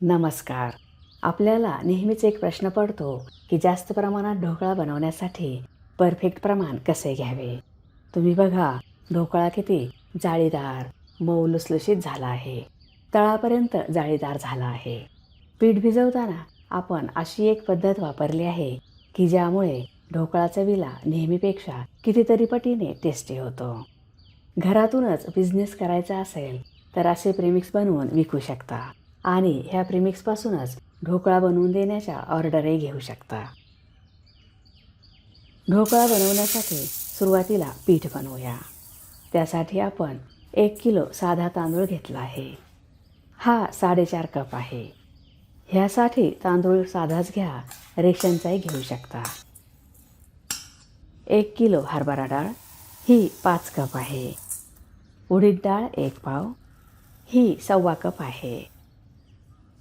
नमस्कार. आपल्याला नेहमीच एक प्रश्न पडतो की जास्त प्रमाणात ढोकळा बनवण्यासाठी परफेक्ट प्रमाण कसे घ्यावे? तुम्ही बघा ढोकळा किती जाळीदार मऊ लुसलुशीत झाला आहे. तळापर्यंत जाळीदार झाला आहे. पीठ भिजवताना आपण अशी एक पद्धत वापरली आहे की ज्यामुळे ढोकळा चवीला नेहमीपेक्षा कितीतरी पटीने टेस्टी होतो. घरातूनच बिझनेस करायचा असेल तर असे प्रेमिक्स बनवून विकू शकता. आणि ह्या प्रिमिक्सपासूनच ढोकळा बनवून देण्याच्या ऑर्डरही घेऊ शकता. ढोकळा बनवण्यासाठी सुरुवातीला पीठ बनवूया. त्यासाठी आपण एक किलो साधा तांदूळ घेतला आहे. हा साडेचार कप आहे. ह्यासाठी तांदूळ साधाच घ्या रेशनचाही घेऊ शकता. एक किलो हरभरा डाळ ही पाच कप आहे. उडीद डाळ एक पाव ही सव्वा कप आहे.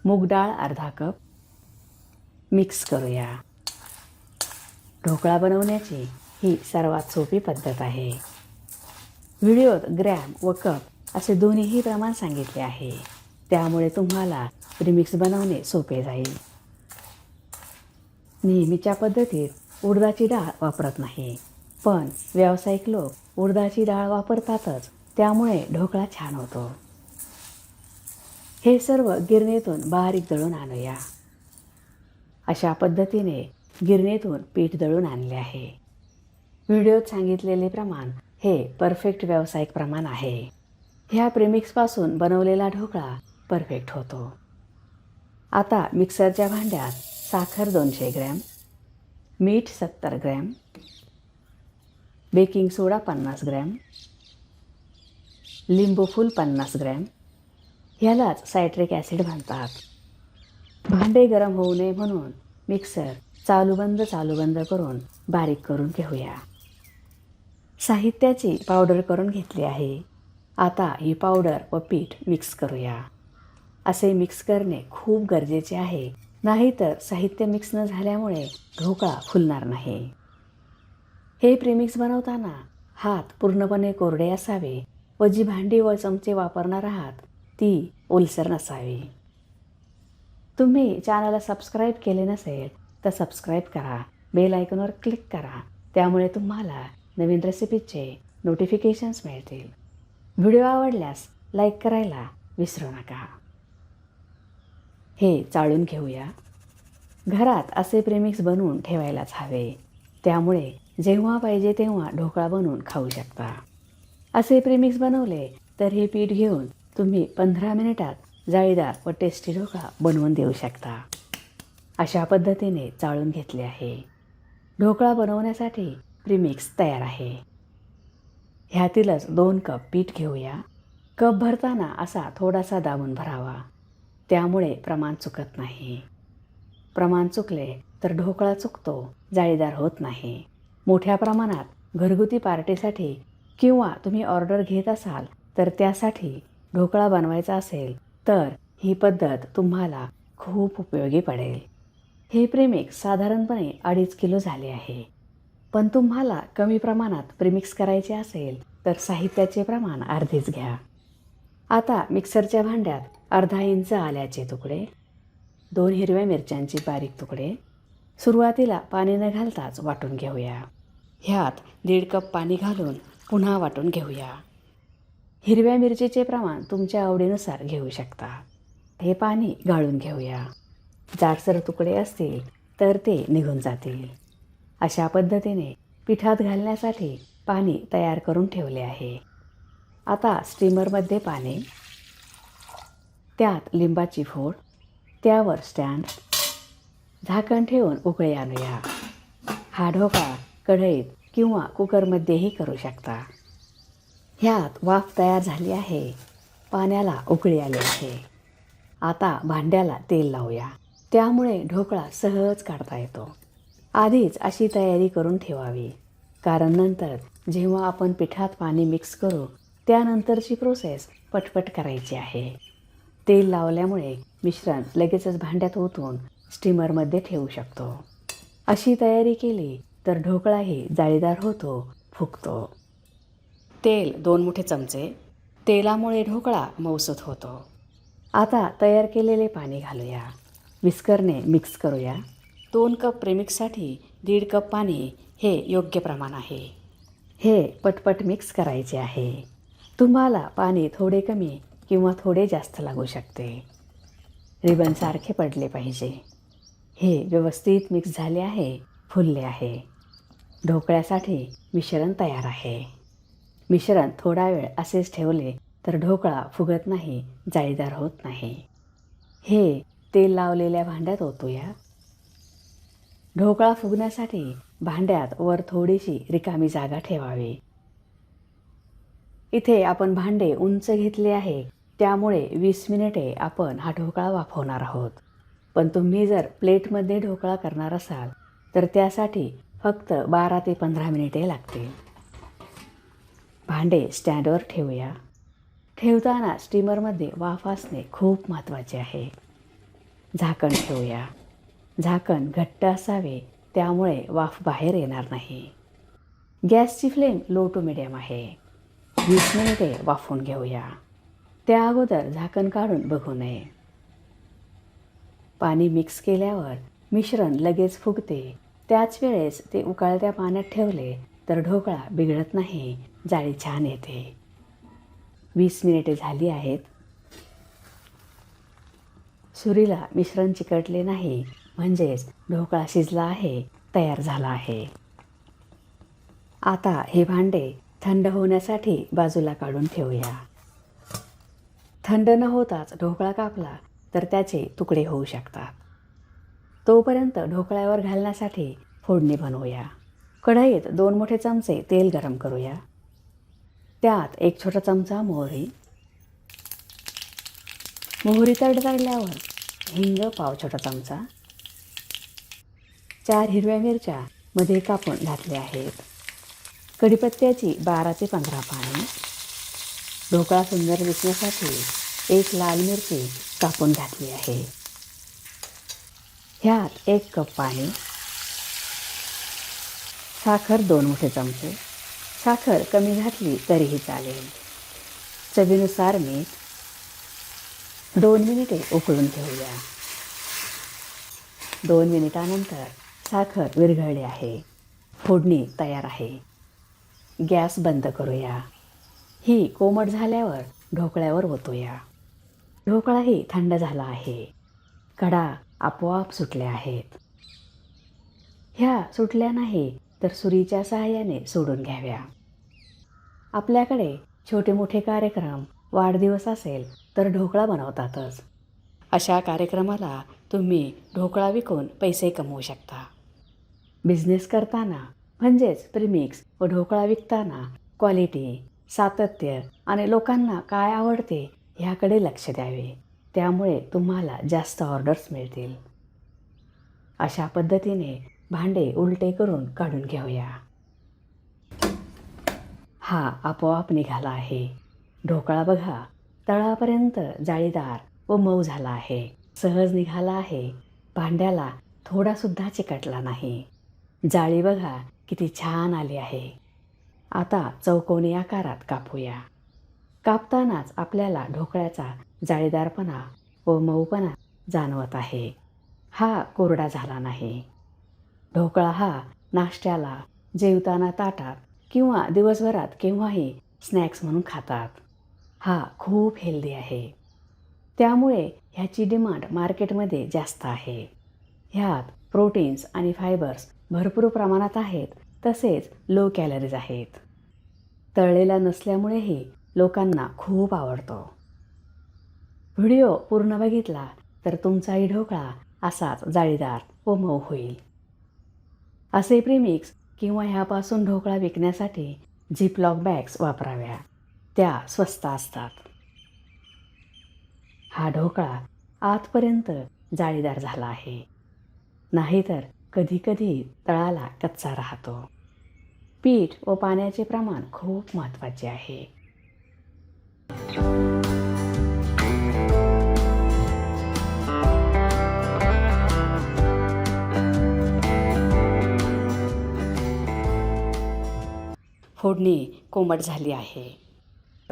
मूग डाळ अर्धा कप. मिक्स करूया. ढोकळा बनवण्याची ही सर्वात सोपी पद्धत आहे. व्हिडिओत ग्रॅम व कप असे दोन्हीही प्रमाण सांगितले आहे. त्यामुळे तुम्हाला प्रीमिक्स बनवणे सोपे जाईल. नेहमीच्या पद्धतीत उडदाची डाळ वापरत नाही पण व्यावसायिक लोक उडदाची डाळ वापरतातच त्यामुळे ढोकळा छान होतो. हे सर्व गिरणीतून बारीक दळून आणूया. अशा पद्धतीने गिरणीतून पीठ दळून आणले आहे. व्हिडिओत सांगितलेले प्रमाण हे परफेक्ट व्यावसायिक प्रमाण आहे. ह्या प्रेमिक्सपासून बनवलेला ढोकळा परफेक्ट होतो. आता मिक्सरच्या भांड्यात साखर दोनशे ग्रॅम मीठ सत्तर ग्रॅम बेकिंग सोडा पन्नास ग्रॅम लिंबू फूल पन्नास ग्रॅम ह्यालाच सायट्रिक ॲसिड म्हणतात. भांडे गरम होऊ नये म्हणून मिक्सर चालूबंद चालूबंद करून बारीक करून घेऊया. साहित्याची पावडर करून घेतली आहे. आता ही पावडर व पीठ मिक्स करूया. असे मिक्स करणे खूप गरजेचे आहे. नाहीतर साहित्य मिक्स न झाल्यामुळे ढोकळा फुलणार नाही. हे प्रेमिक्स बनवताना हात पूर्णपणे कोरडे असावे व जी भांडी व चमचे वापरणार आहात ती ओलसर नसावी. तुम्ही चॅनलला सबस्क्राईब केले नसेल तर सबस्क्राईब करा. बेल आयकॉनवर क्लिक करा. त्यामुळे तुम्हाला नवीन रेसिपीचे नोटिफिकेशन्स मिळतील. व्हिडिओ आवडल्यास लाईक करायला विसरू नका. हे चाळून घेऊया. घरात असे प्रेमिक्स बनवून ठेवायलाच हवे. त्यामुळे जेव्हा पाहिजे तेव्हा ढोकळा बनवून खाऊ शकता. असे प्रेमिक्स बनवले तर हे पीठ घेऊन तुम्ही पंधरा मिनिटात जाळीदार व टेस्टी ढोकळा बनवून देऊ शकता. अशा पद्धतीने चाळून घेतले आहे. ढोकळा बनवण्यासाठी प्रीमिक्स तयार आहे. ह्यातीलच दोन कप पीठ घेऊया. कप भरताना असा थोडासा दाबून भरावा. त्यामुळे प्रमाण चुकत नाही. प्रमाण चुकले तर ढोकळा चुकतो जाळीदार होत नाही. मोठ्या प्रमाणात घरगुती पार्टीसाठी किंवा तुम्ही ऑर्डर घेत असाल तर त्यासाठी ढोकळा बनवायचा असेल तर ही पद्धत तुम्हाला खूप उपयोगी पडेल. हे प्रेमिक्स साधारणपणे अडीच किलो झाले आहे. पण तुम्हाला कमी प्रमाणात प्रेमिक्स करायचे असेल तर साहित्याचे प्रमाण अर्धेच घ्या. आता मिक्सरच्या भांड्यात अर्धा इंच आल्याचे तुकडे दोन हिरव्या मिरच्यांचे बारीक तुकडे सुरुवातीला पाणी न घालताच वाटून घेऊया. ह्यात दीड कप पाणी घालून पुन्हा वाटून घेऊया. हिरव्या मिरचीचे प्रमाण तुमच्या आवडीनुसार घेऊ शकता. हे पाणी गाळून घेऊया. जाडसर तुकडे असतील तर ते निघून जातील. अशा पद्धतीने पिठात घालण्यासाठी पाणी तयार करून ठेवले आहे. आता स्टीमरमध्ये पाणी त्यात लिंबाची फोड त्यावर स्टँड झाकण ठेवून उकळे आणूया. हा ढोका कढईत किंवा कुकरमध्येही करू शकता. ह्यात वाफ तयार झाली आहे. पाण्याला उकळी आली आहे. आता भांड्याला तेल लावूया. त्यामुळे ढोकळा सहज काढता येतो. आधीच अशी तयारी करून ठेवावी. कारण नंतर जेव्हा आपण पिठात पाणी मिक्स करू त्यानंतरची प्रोसेस पटपट करायची आहे. तेल लावल्यामुळे मिश्रण लगेचच भांड्यात ओतून स्टीमरमध्ये ठेवू शकतो. अशी तयारी केली तर ढोकळाही जाळीदार होतो फुगतो. तेल दोन मोठे चमचे. तेलामुळे ढोकळा मऊसूत होतो. आता तयार केलेले पाणी घालूया. विस्करने मिक्स करूया. दोन कप प्रेमिक्ससाठी दीड कप पाणी हे योग्य प्रमाण आहे. हे पटपट मिक्स करायचे आहे. तुम्हाला पाणी थोडे कमी किंवा थोडे जास्त लागू शकते. रिबनसारखे पडले पाहिजे. हे व्यवस्थित मिक्स झाले आहे फुलले आहे. ढोकळ्यासाठी मिश्रण तयार आहे. मिश्रण थोडा वेळ असेच ठेवले तर ढोकळा फुगत नाही जाळीदार होत नाही. हे तेल लावलेल्या भांड्यात ओतूया. ढोकळा फुगण्यासाठी भांड्यात वर थोडीशी रिकामी जागा ठेवावी. इथे आपण भांडे उंच घेतले आहे त्यामुळे वीस मिनिटे आपण हा ढोकळा वाफवणार आहोत. पण तुम्ही जर प्लेटमध्ये ढोकळा करणार असाल तर त्यासाठी फक्त बारा ते पंधरा मिनिटे लागतील. भांडे स्टँडवर ठेवूया. ठेवताना स्टीमरमध्ये वाफ असणे खूप महत्त्वाचे आहे. झाकण ठेवूया. झाकण घट्ट असावे त्यामुळे वाफ बाहेर येणार नाही. गॅसची फ्लेम लो टू मिडियम आहे. वीस मिनिटे वाफवून घेऊया. त्या अगोदर झाकण काढून बघू नये. पाणी मिक्स केल्यावर मिश्रण लगेच फुगते. त्याच वेळेस ते उकाळत्या पाण्यात ठेवले तर ढोकळा बिघडत नाही. जाळी छान येते वीस मिनिटे झाली आहेत. सुरीला मिश्रण चिकटले नाही म्हणजेच ढोकळा शिजला आहे तयार झाला आहे. आता हे भांडे थंड होण्यासाठी बाजूला काढून ठेवूया. थंड न होताच ढोकळा कापला तर त्याचे तुकडे होऊ शकतात. तोपर्यंत ढोकळ्यावर घालण्यासाठी फोडणी बनवूया. कढईत दोन मोठे चमचे तेल गरम करूया. त्यात एक छोटा चमचा मोहरी. मोहरी तडतडल्यावर हिंग पाव छोटा चमचा. चार हिरव्या मिरच्या मध्ये कापून घातल्या आहेत. कढीपत्त्याची बारा ते पंधरा पाने. ढोकळा सुंदर दिसण्यासाठी एक लाल मिरची कापून घातली आहे. ह्यात एक कप पाणी. साखर दोन मोठे चमचे. साखर कमी घातली तरीही चालेल. चवीनुसार मीठ दोन मिनिटे उकळून ठेवूया दोन मिनिटानंतर साखर विरघळली आहे. फोडणी तयार आहे. गॅस बंद करूया. ही कोमट झाल्यावर ढोकळ्यावर ओतूया. ढोकळाही थंड झाला आहे. कडा आपोआप सुटल्या आहेत. ह्या सुटल्या नाही तर सुरीच्या सहाय्याने सोडून घ्याव्या. आपल्याकडे छोटे मोठे कार्यक्रम वाढदिवस असेल तर ढोकळा बनवतातच. अशा कार्यक्रमाला तुम्ही ढोकळा विकून पैसे कमवू शकता. बिझनेस करताना म्हणजेच प्रिमिक्स व ढोकळा विकताना क्वालिटी सातत्य आणि लोकांना काय आवडते ह्याकडे लक्ष द्यावे. त्यामुळे तुम्हाला जास्त ऑर्डर्स मिळतील. अशा पद्धतीने भांडे उलटे करून काढून घेऊया. हा आपोआप निघाला आहे. ढोकळा बघा तळापर्यंत जाळीदार व मऊ झाला आहे. सहज निघाला आहे. भांड्याला थोडासुद्धा चिकटला नाही. जाळी बघा किती छान आली आहे. आता चौकोनी आकारात कापूया. कापतानाच आपल्याला ढोकळ्याचा जाळीदारपणा व मऊपणा जाणवत आहे. हा कोरडा झाला नाही. ढोकळा हा नाश्त्याला जेवताना ताटात किंवा दिवसभरात केव्हाही स्नॅक्स म्हणून खातात. हा खूप हेल्दी आहे. त्यामुळे ह्याची डिमांड मार्केटमध्ये जास्त आहे. ह्यात प्रोटीन्स आणि फायबर्स भरपूर प्रमाणात आहेत तसेच लो कॅलरीज आहेत. तळलेला नसल्यामुळेही लोकांना खूप आवडतो. व्हिडिओ पूर्ण बघितला तर तुमचाही ढोकळा असाच जाळीदार व मऊ होईल. असे प्रीमिक्स किंवा ह्यापासून ढोकळा विकण्यासाठी झिपलॉक बॅग्स वापराव्या. त्या स्वस्त असतात. हा ढोकळा आतपर्यंत जाळीदार झाला आहे. नाहीतर कधीकधी तळाला कच्चा राहतो. पीठ व पाण्याचे प्रमाण खूप महत्त्वाचे आहे. फोडणी कोमट झाली आहे.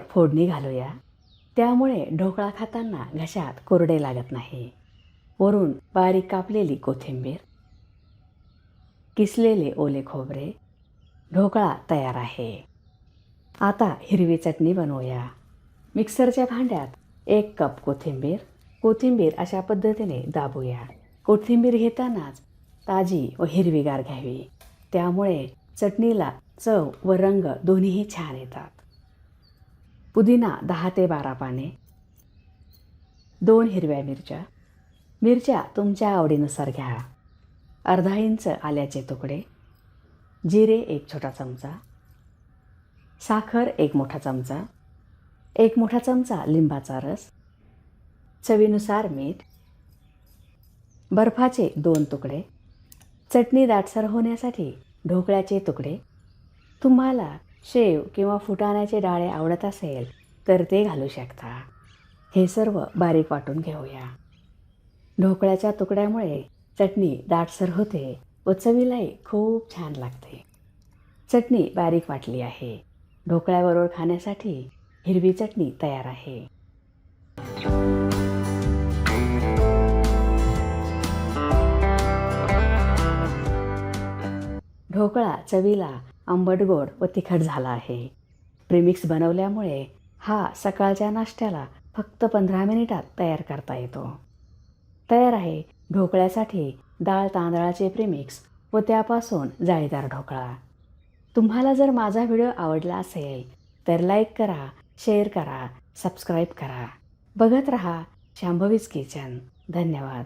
फोडणी घालूया. त्यामुळे ढोकळा खाताना घशात कोरडे लागत नाही. वरून बारीक कापलेली कोथिंबीर किसलेले ओले खोबरे ढोकळा तयार आहे. आता हिरवी चटणी बनवूया. मिक्सरच्या भांड्यात एक कप कोथिंबीर कोथिंबीर अशा पद्धतीने दाबूया. कोथिंबीर घेतानाच ताजी व हिरवीगार घ्यावी. त्यामुळे चटणीला चव व रंग दोन्हीही छान येतात. पुदिना दहा ते बारा पाने. दोन हिरव्या मिरच्या. मिरच्या तुमच्या आवडीनुसार घ्या. अर्धा इंच आल्याचे तुकडे. जिरे एक छोटा चमचा. साखर एक मोठा चमचा. एक मोठा चमचा लिंबाचा रस. चवीनुसार मीठ. बर्फाचे दोन तुकडे. चटणी दाटसर होण्यासाठी ढोकळ्याचे तुकडे. तुम्हाला शेव किंवा फुटाण्याचे डाळे आवडत असेल तर ते घालू शकता. हे सर्व बारीक वाटून घेऊया. ढोकळ्याच्या तुकड्यामुळे चटणी दाटसर होते व चवीलाही खूप छान लागते. चटणी बारीक वाटली आहे. ढोकळ्याबरोबर खाण्यासाठी हिरवी चटणी तयार आहे. ढोकळा चवीला आंबट गोड व तिखट झाला आहे. प्रेमिक्स बनवल्यामुळे हा सकाळच्या नाश्त्याला फक्त पंधरा मिनिटात तयार करता येतो. तयार आहे ढोकळ्यासाठी डाळ तांदळाचे प्रेमिक्स व त्यापासून जाळीदार ढोकळा. तुम्हाला जर माझा व्हिडिओ आवडला असेल तर लाईक करा शेअर करा सबस्क्राईब करा. बघत रहा शांभवीज किचन. धन्यवाद.